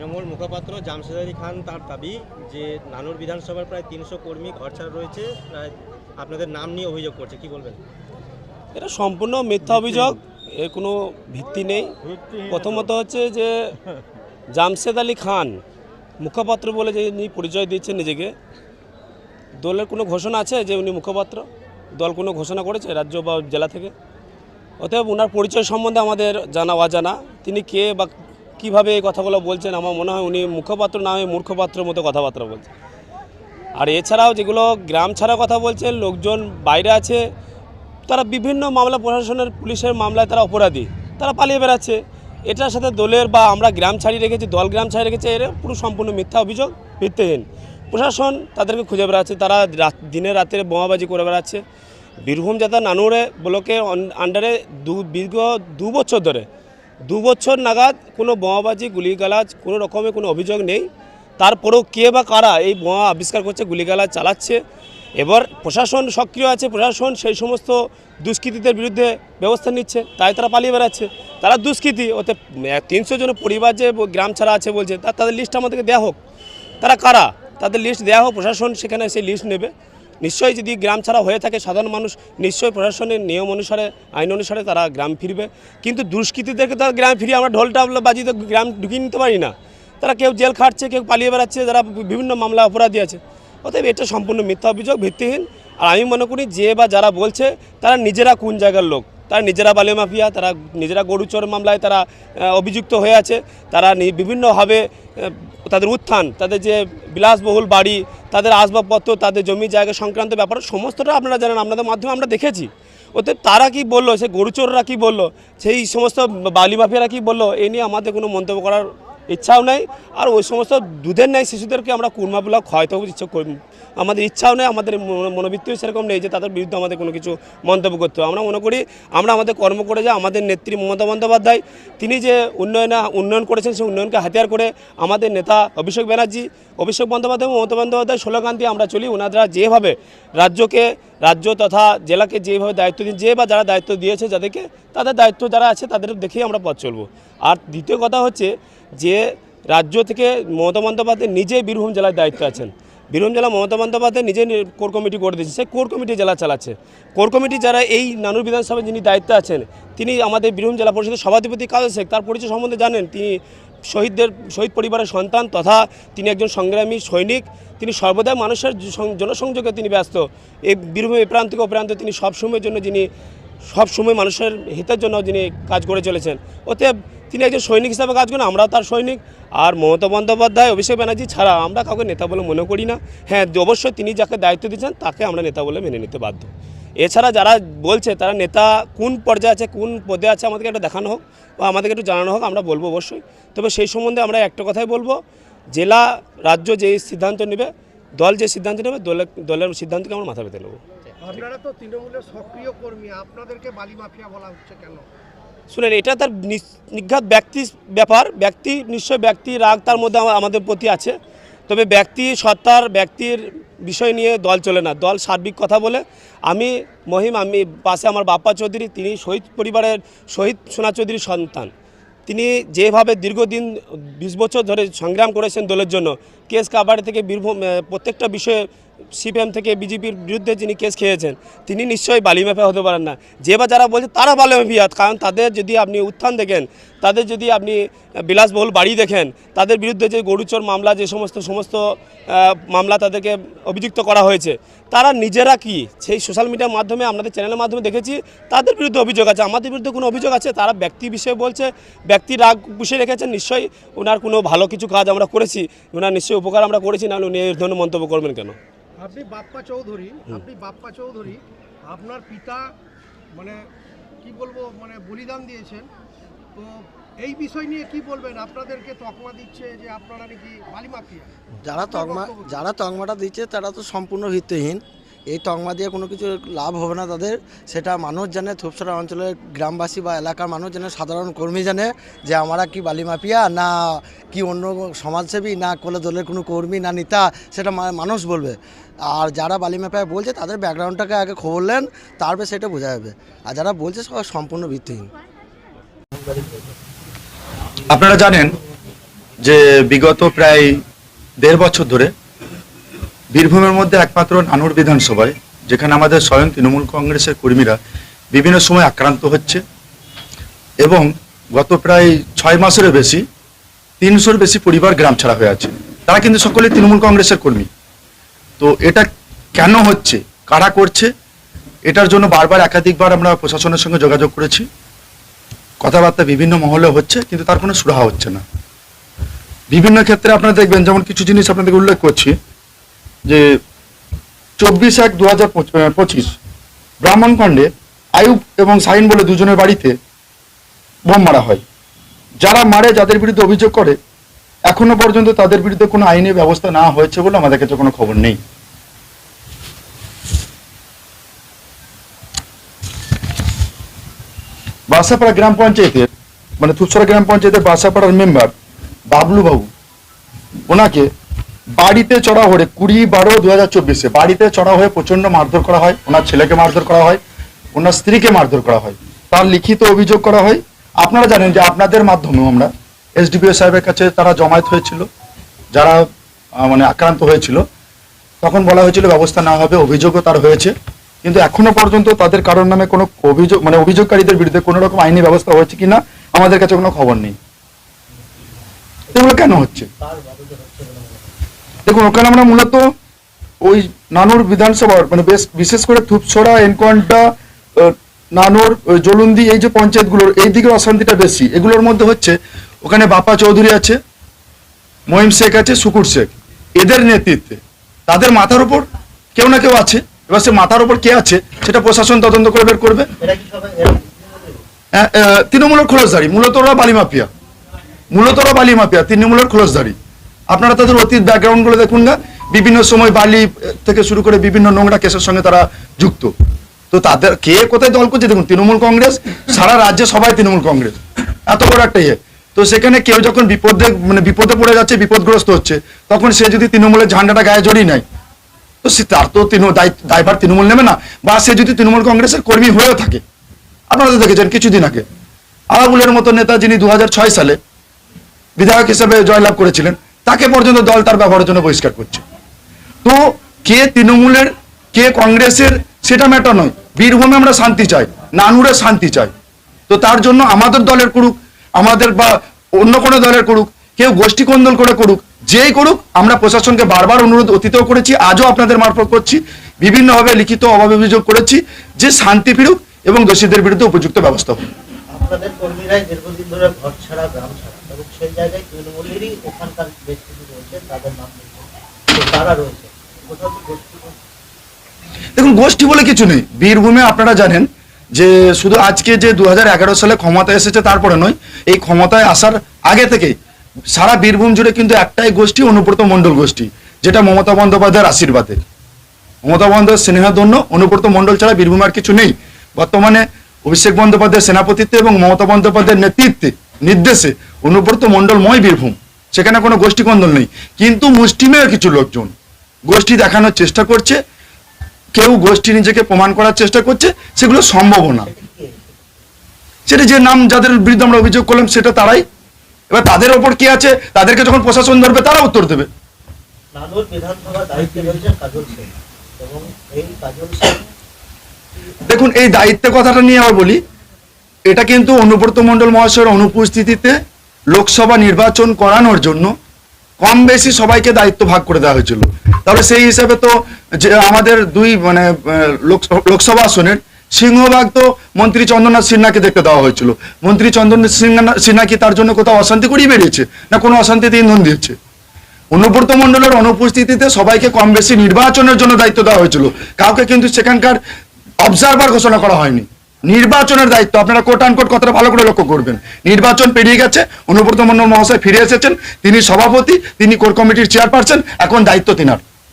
তৃণমূল মুখপাত্র জামশেদ আলী খান তার দাবি যে নানুর বিধানসভার প্রায় তিনশো কর্মী ঘরছাড়া রয়েছে প্রায় আপনাদের নাম নিয়ে অভিযোগ করছে কি বলবেন? এটা সম্পূর্ণ মিথ্যা অভিযোগ এর কোনো ভিত্তি নেই। প্রথমত হচ্ছে যে জামশেদ আলী খান মুখপাত্র বলে যে উনি পরিচয় দিচ্ছেন নিজেকে দলের কোনো ঘোষণা আছে যে উনি মুখপাত্র? দল কোনো ঘোষণা করেছে রাজ্য বা জেলা থেকে? অতএব ওনার পরিচয় সম্বন্ধে আমাদের জানা অজানা তিনি কে বা কীভাবে এই কথাগুলো বলছেন? আমার মনে হয় উনি মুখপাত্র না হয়ে মূর্খপাত্রের মতো কথাবার্তা বলছেন। আর এছাড়াও যেগুলো গ্রাম ছাড়া কথা বলছেন, লোকজন বাইরে আছে, তারা বিভিন্ন মামলা প্রশাসনের পুলিশের মামলায় তারা অপরাধী, তারা পালিয়ে বেড়াচ্ছে। এটার সাথে দলের বা আমরা গ্রাম ছাড়িয়ে রেখেছি, দল গ্রাম ছাড়িয়ে রেখেছে, এর পুরো সম্পূর্ণ মিথ্যা অভিযোগ, ভিত্তিহীন। প্রশাসন তাদেরকে খুঁজে বেড়াচ্ছে, তারা দিনে রাতে বোমাবাজি করে বেড়াচ্ছে। বীরভূম যাতা নানুরে ব্লকের আন্ডারে দু, দীর্ঘ দু বছর ধরে দু বছর নাগাদ কোনো বোমাবাজি, গুলিগালাজ, কোনো রকমের কোনো অভিযোগ নেই। তারপরেও কে বা কারা এই বোমা আবিষ্কার করছে, গুলিগালাজ চালাচ্ছে? এবার প্রশাসন সক্রিয় আছে, প্রশাসন সেই সমস্ত দুষ্কৃতীদের বিরুদ্ধে ব্যবস্থা নিচ্ছে, তাই তারা পালিয়ে বেড়াচ্ছে। তারা দুষ্কৃতী ওতে তিনশো জন পরিবার যে গ্রাম ছাড়া আছে বলছে তাদের লিস্ট আমাদেরকে দেওয়া হোক। তারা কারা? তাদের লিস্ট দেওয়া হোক, প্রশাসন সেখানে সেই লিস্ট নেবে। নিশ্চয়ই যদি গ্রাম ছাড়া হয়ে থাকে সাধারণ মানুষ, নিশ্চয়ই প্রশাসনের নিয়ম অনুসারে, আইন অনুসারে তারা গ্রাম ফিরবে। কিন্তু দুষ্কৃতীদেরকে তারা গ্রাম ফিরিয়ে আমরা ঢোল টাবলা বাজিয়ে তো গ্রাম ঢুকিয়ে নিতে পারি না। তারা কেউ জেল খাটছে, কেউ পালিয়ে বেড়াচ্ছে, যারা বিভিন্ন মামলা অপরাধী আছে। অতএব এটা সম্পূর্ণ মিথ্যা অভিযোগ, ভিত্তিহীন। আর আমি মনে করি যে বা যারা বলছে, তারা নিজেরা কোন জায়গার লোক? তারা নিজেরা বালি মাফিয়া, তারা নিজেরা গরু চোর মামলায় তারা অভিযুক্ত হয়ে আছে। তারা বিভিন্নভাবে তাদের উত্থান, তাদের যে বিলাসবহুল বাড়ি, তাদের আসবাবপত্র, তাদের জমি জায়গা সংক্রান্ত ব্যাপার, সমস্তটা আপনারা জানেন, আপনাদের মাধ্যমে আমরা দেখেছি। ওতে তারা কি বলল, সে গরুচোররা কি বলল, সেই সমস্ত বালি মাফিয়ারা কি বলল, এ নিয়ে আমাদের কোনো মন্তব্য করার ইচ্ছাও নেই, আর ওই সমস্ত দুধের নেই শিশুদেরকে আমরা কুরমা ব্লক হয়তো ইচ্ছা করি। আমাদের ইচ্ছাও নেই, আমাদের মনোবৃত্তিও সেরকম নেই যে তাদের বিরুদ্ধে আমাদের কোনো কিছু মন্তব্য করতে হবে। আমরা মনে করি, আমরা আমাদের কর্ম করে যে আমাদের নেত্রী মমতা বন্দ্যোপাধ্যায়, তিনি যে উন্নয়নে, উন্নয়ন করেছেন সেই উন্নয়নকে হাতিয়ার করে আমাদের নেতা অভিষেক ব্যানার্জি, অভিষেক বন্দ্যোপাধ্যায় মমতা বন্দ্যোপাধ্যায় স্লোগান দিয়ে আমরা চলি। ওনারা যেভাবে রাজ্যকে রাজ্য তথা জেলাকে যেভাবে দায়িত্ব দিন যে বা যারা দায়িত্ব দিয়েছে যাদেরকে, তাদের দায়িত্ব যারা আছে তাদের দেখেই আমরা পথ চলবো। আর দ্বিতীয় কথা হচ্ছে যে রাজ্য থেকে মমতা বন্দ্যোপাধ্যায় নিজেই বীরভূম জেলার দায়িত্ব আছেন। বীরভূম জেলা মমতা বন্দ্যোপাধ্যায় নিজে কোর কমিটি করে দিয়েছে, সে কোর কমিটি জেলা চালাচ্ছে। কোর কমিটি যারা এই নানুর বিধানসভায় যিনি দায়িত্বে আছেন, তিনি আমাদের বীরভূম জেলা পরিষদের সভাধিপতি কাজল শেখ, তার পরিচয় সম্বন্ধে জানেন, তিনি শহীদদের, শহীদ পরিবারের সন্তান তথা তিনি একজন সংগ্রামী সৈনিক, তিনি সর্বদাই মানুষের জনসংযোগে তিনি ব্যস্ত। এই বীরভূম ও প্রান্তে তিনি সবসময়ের জন্য যিনি সব সময় মানুষের হিতের জন্য যিনি কাজ করে চলেছেন। অতএব তিনি একজন সৈনিক হিসাবে কাজ করেন, আমরাও তার সৈনিক। আর মমতা বন্দ্যোপাধ্যায়, অভিষেক ব্যানার্জি ছাড়া আমরা কাউকে নেতা বলে মনে করি না। হ্যাঁ অবশ্যই তিনি যাকে দায়িত্ব দিচ্ছেন তাকে আমরা নেতা বলে মেনে নিতে বাধ্য। এছাড়া যারা বলছে, তারা নেতা কোন পর্যায়ে আছে, কোন পদে আছে, আমাদেরকে একটা দেখানো হোক বা আমাদেরকে একটু জানানো হোক, আমরা বলব অবশ্যই। তবে সেই সম্বন্ধে আমরা একটা কথাই বলব, জেলা, রাজ্য যে সিদ্ধান্ত নেবে, দল যে সিদ্ধান্ত নেবে দলের দলের সিদ্ধান্তকে আমরা মাথা পেতে নেব। আপনারা তো তৃণমূলের সক্রিয় কর্মী, আপনাদেরকে বালি মাফিয়া বলা হচ্ছে কেন? শুনেন, এটা তার নিঘাত ব্যক্তি ব্যাপার। ব্যক্তি, নিশ্চয় ব্যক্তি রাগ তার মধ্যে আমাদের প্রতি আছে। তবে ব্যক্তি সত্তার, ব্যক্তির বিষয় নিয়ে দল চলে না। দল সার্বিক কথা বলে। আমি মহিম, আমি পাশে আমার বাপ্পা চৌধুরী, তিনি শহীদ পরিবারের শহীদ সোনা চৌধুরীর সন্তান। তিনি যেভাবে দীর্ঘদিন, বিশ বছর ধরে সংগ্রাম করেছেন দলের জন্য, কেস কাবাডি থেকে বীরভূম প্রত্যেকটা বিষয়ে সিপিএম থেকে বিজেপির বিরুদ্ধে যিনি কেস খেয়েছেন, তিনি নিশ্চয়ই বালি মাফিয়া হতে পারেন না। যে বা যারা বলছে, তারা বালি মাফিয়া কারণ তাদের যদি আপনি উত্থান দেখেন, তাদের যদি আপনি বিলাসবহুল বাড়ি দেখেন, তাদের বিরুদ্ধে যে গরুচোর মামলা, যে সমস্ত সমস্ত মামলা তাদেরকে অভিযুক্ত করা হয়েছে, তারা নিজেরা কি সেই সোশ্যাল মিডিয়ার মাধ্যমে আপনাদের চ্যানেলের মাধ্যমে দেখেছি, তাদের বিরুদ্ধে অভিযোগ আছে। আমাদের বিরুদ্ধে কোনো অভিযোগ আছে? তারা ব্যক্তি বিষয়ে বলছে, ব্যক্তি রাগ পুষে রেখেছেন, নিশ্চয়ই ওনার কোনো ভালো কিছু কাজ আমরা করেছি, ওনার নিশ্চয়ই উপকার আমরা করেছি, নাহলে উনি এই ধরনের মন্তব্য করবেন কেন? আপনি বাপ্পা চৌধুরী আপনি বাপ্পা চৌধুরী আপনার পিতা মানে কি বলব মানে বলিদান দিয়েছেন। তো এই বিষয় নিয়ে কি বলবেন? আপনাদেরকে তকমা দিচ্ছে যে আপনারা নাকি বালি মাফিয়া যারা তকমা যারা তকমাটা দিচ্ছে তারা তো সম্পূর্ণ ভিত্তিহীন। এই তকমা দিয়ে কোনো কিছু লাভ হবে না তাদের। সেটা মানুষ জানে, থুপসরা অঞ্চলের গ্রামবাসী বা এলাকার মানুষ জানে, সাধারণ কর্মী জানে যে আমরা কি বালি মাফিয়া, না কি অন্য সমাজসেবী, না কোলে দলের কোনো কর্মী, না নেতা, সেটা মানুষ বলবে। আর যারা বালি মাফিয়া বলছে, তাদের ব্যাকগ্রাউন্ডটাকে আগে খবর নেন, তারপরে সেটা বোঝা যাবে। আর যারা বলছে সবাই সম্পূর্ণ ভিত্তিহীন। আপনারা জানেন যে বিগত প্রায় দেড় বছর ধরে বীরভূমের মধ্যে একমাত্র নানুর বিধানসভায়, যেখানে আমাদের স্বয়ং তৃণমূল কংগ্রেসের কর্মীরা বিভিন্ন সময় আক্রান্ত হচ্ছে এবং গত প্রায় ছয় মাসেরও বেশি, তিনশোর বেশি পরিবার গ্রাম ছাড়া হয়ে আছে। তারা কিন্তু সকলে তৃণমূল কংগ্রেসের কর্মী। তো এটা কেন হচ্ছে? কারা করছে? এটার জন্য বারবার একাধিকবার আমরা প্রশাসনের সঙ্গে যোগাযোগ করেছি। কথাবার্তা বিভিন্ন মহলে হচ্ছে, কিন্তু তার কোনো সুরাহা হচ্ছে না। বিভিন্ন ক্ষেত্রে আপনারা দেখবেন, যেমন কিছু জিনিস আপনাদেরকে উল্লেখ করছি যে চব্বিশ এক দু হাজার পঁচিশ ব্রাহ্মণখণ্ডে আয়ুব এবং সাইন বলে দুজনের বাড়িতে বোম মারা হয়। যারা মারে, যাদের বিরুদ্ধে অভিযোগ করে, এখনও পর্যন্ত তাদের বিরুদ্ধে কোনো আইনি ব্যবস্থা না হয়েছে বলে আমাদের কাছে কোনো খবর নেই। বাসাপাড়া গ্রাম পঞ্চায়েতের মানে তুসরা গ্রাম পঞ্চায়েতের বাসাপাড়ার মেম্বার বাবলু বাবু ওনাকে বাড়িতে চড়া হয়ে কুড়ি বারো দু হাজার চব্বিশে বাড়িতে চড়া হয়ে প্রচণ্ড মারধর করা হয়, ওনার ছেলেকে মারধর করা হয়, ওনার স্ত্রীকে মারধর করা হয়, তার লিখিত অভিযোগ করা হয়। আপনারা জানেন যে আপনাদের মাধ্যমেও আমরা এসডিপিও সাহেবের কাছে তারা জমায়েত হয়েছিল, যারা মানে আক্রান্ত হয়েছিল, তখন বলা হয়েছিল ব্যবস্থা না হবে, অভিযোগও তার হয়েছে, কিন্তু এখনও পর্যন্ত তাদের কারোর নামে কোনো অভিযোগ মানে অভিযোগকারীদের বিরুদ্ধে কোনো রকম আইনি ব্যবস্থা হয়েছে কিনা, আমাদের কাছে কোনো খবর নেই। এগুলো কেন হচ্ছে? দেখুন ওখানে আমরা মূলত ওই নানুর বিধানসভার মানে বেশ বিশেষ করে থুপছড়া এনকোয়ান্টা নানুর জলুন্দি এই যে পঞ্চায়েতগুলোর এই দিকে অশান্তিটা বেশি। এগুলোর মধ্যে হচ্ছে ওখানে বাপা চৌধুরী আছে মহিম শেখ আছে শুকুর শেখ। এদের নেতৃত্বে তাদের মাথার উপর কেউ না কেউ আছে। এবার সে মাথার উপর কে আছে সেটা প্রশাসন তদন্ত করে বের করবে। হ্যাঁ, তৃণমূলের খোলসদারি মূলত ওরা বালি মাফিয়া মূলত ওরা বালি মাফিয়া তৃণমূলের খোলসদারি আপনারা তাদের অতীত ব্যাকগ্রাউন্ডগুলো দেখুন না। বিভিন্ন সময় বালি থেকে শুরু করে বিভিন্ন নোংরা কেসের সঙ্গে তারা যুক্ত। তো তাদের কে কোথায় দল করছে দেখুন, তৃণমূল কংগ্রেস, সারা রাজ্যে সবাই তৃণমূল কংগ্রেস। এত বড় একটা ইয়ে। তো সেখানে কেউ যখন বিপদে মানে বিপদে পড়ে যাচ্ছে, বিপদগ্রস্ত হচ্ছে, তখন সে যদি তৃণমূলের ঝান্ডাটা গায়ে জড়িয়ে নেয়, তো সে তার তো তৃণমূল দায়ভার তৃণমূল নেবে না। বা সে যদি তৃণমূল কংগ্রেসের কর্মী হয়েও থাকে, আপনারা তো দেখেছেন কিছুদিন আগে, আলাবুলের মতো নেতা যিনি দু হাজার ছয় সালে, বিধায়ক হিসেবে জয়লাভ করেছিলেন তাকে পর্যন্ত দল তার ব্যবহারের জন্য বহিষ্কার করছে। তো কে তৃণমূলের, কে কংগ্রেসের, সেটা ম্যাটার নয়। বীরভূমে আমরা শান্তি চাই, নানুরে শান্তি চাই। তো তার জন্য আমাদের দলের করুক, আমাদের বা অন্য কোনো দলের করুক, কেউ গোষ্ঠী কন্দল করে করুক, যেই করুক, আমরা প্রশাসনকে বারবার অনুরোধ অতীতেও করেছি, আজও আপনাদের মারফত করছি, বিভিন্নভাবে লিখিত অভাব অভিযোগ করেছি, যে শান্তি ফিরুক এবং দোষীদের বিরুদ্ধে উপযুক্ত ব্যবস্থা হোক। আপনাদের দীর্ঘদিন ধরে ঘর ছাড়া, গ্রাম সেই জায়গায় তৃণমূলেরই ওখানকার বেশ কিছু রয়েছে, তাদের নাম তারা রয়েছে। দেখুন, গোষ্ঠী বলে কিছু নেই। বীরভূমে আপনারা জানেন যে শুধু আজকে যে দুহাজার এগারো সালে ক্ষমতায় এসেছে তারপরে নয়, এই ক্ষমতায় আসার আগে থেকেই সারা বীরভূম জুড়ে কিন্তু একটাই গোষ্ঠী, অনুব্রত মণ্ডল গোষ্ঠী, যেটা মমতা বন্দ্যোপাধ্যায়ের আশীর্বাদে। মমতা বন্দ্যোপাধ্যায়ের স্নেহাধন্য, অনুব্রত মণ্ডল ছাড়া বীরভূমে আর কিছু নেই। বর্তমানে অভিষেক বন্দ্যোপাধ্যায়ের সেনাপতিত্বে এবং মমতা বন্দ্যোপাধ্যায়ের নেতৃত্বে নির্দেশে অনুব্রত মণ্ডলময় বীরভূম। সেখানে কোনো গোষ্ঠী কন্দল নেই। কিন্তু মুষ্টিমেয় কিছু লোকজন গোষ্ঠী দেখানোর চেষ্টা করছে। কেউ গোষ্ঠী নিজেকে প্রমাণ করার চেষ্টা করছে। সেগুলো সম্ভব না। সেটা যে নাম যাদের বিরুদ্ধে আমরা অভিযোগ করলাম সেটা তারাই। এবার তাদের ওপর কি আছে? তাদেরকে যখন প্রশাসন ধরবে তারা উত্তর দেবে। দেখুন এই দায়িত্বের কথাটা নিয়ে আবার বলি। এটা কিন্তু অনুব্রত মণ্ডল মহাশয়ের অনুপস্থিতিতে লোকসভা নির্বাচন করানোর জন্য কম বেশি সবাইকে দায়িত্ব ভাগ করে দেওয়া হয়েছিল। তাহলে সেই হিসাবে তো যে আমাদের দুই মানে লোকসভা আসনের সিংহভাগ তো মন্ত্রী চন্দ্রনাথ সিনহাকে দেখতে দেওয়া হয়েছিল। মন্ত্রী চন্দ্রনাথ সিনহা সিনহা কি তার জন্য কোথাও অশান্তি করিয়ে বেরিয়েছে? না কোনো অশান্তিতে ইন্ধন দিয়েছে? অনুব্রত মণ্ডলের অনুপস্থিতিতে সবাইকে কম বেশি নির্বাচনের জন্য দায়িত্ব দেওয়া হয়েছিল। কাউকে কিন্তু সেখানকার অবজারভার ঘোষণা করা হয়নি। নির্বাচনের দায়িত্ব। আপনারা কোট আনকোট কথাটা ভালো করে লক্ষ্য করবেন। নির্বাচন পেরিয়ে গেছে অনুব্রত মন্ডল মহাশয় ফিরে এসেছেন, তিনি সভাপতি, তিনি কোর কমিটির চেয়ারপারসন এখন দায়িত্ব তিনার।